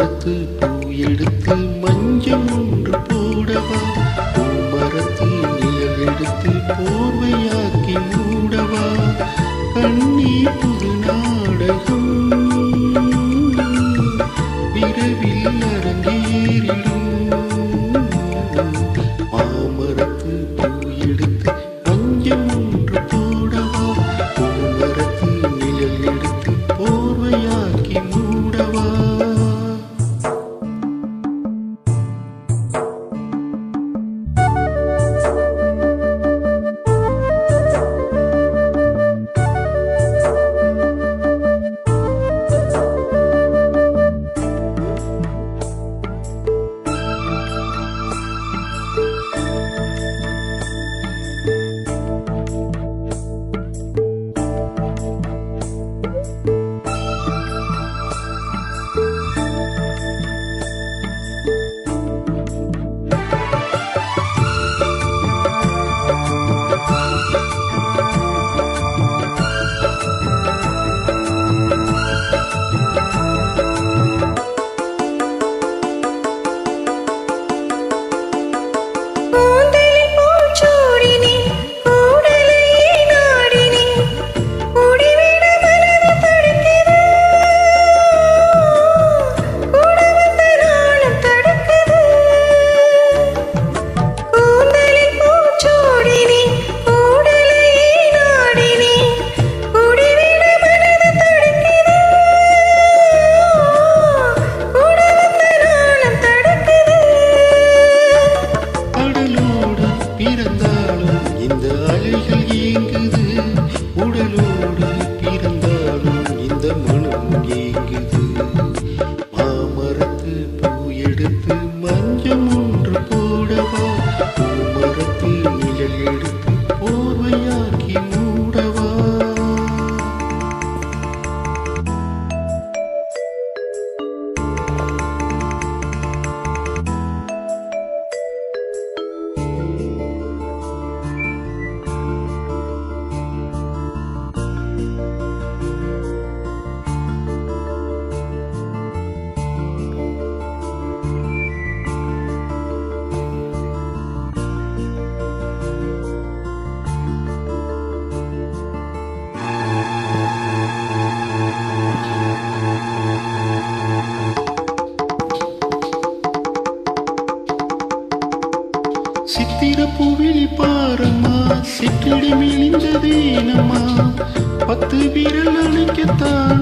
மரத்து பூ எடுத்து மஞ்சள் ஒன்று போடவா. பூ மரத்து நிழல் எடுத்து போர்வையா மூன்று போடவா சிற்றிடி மிழிந்தது இனமா பத்து வீரல் அணைக்கத்தான்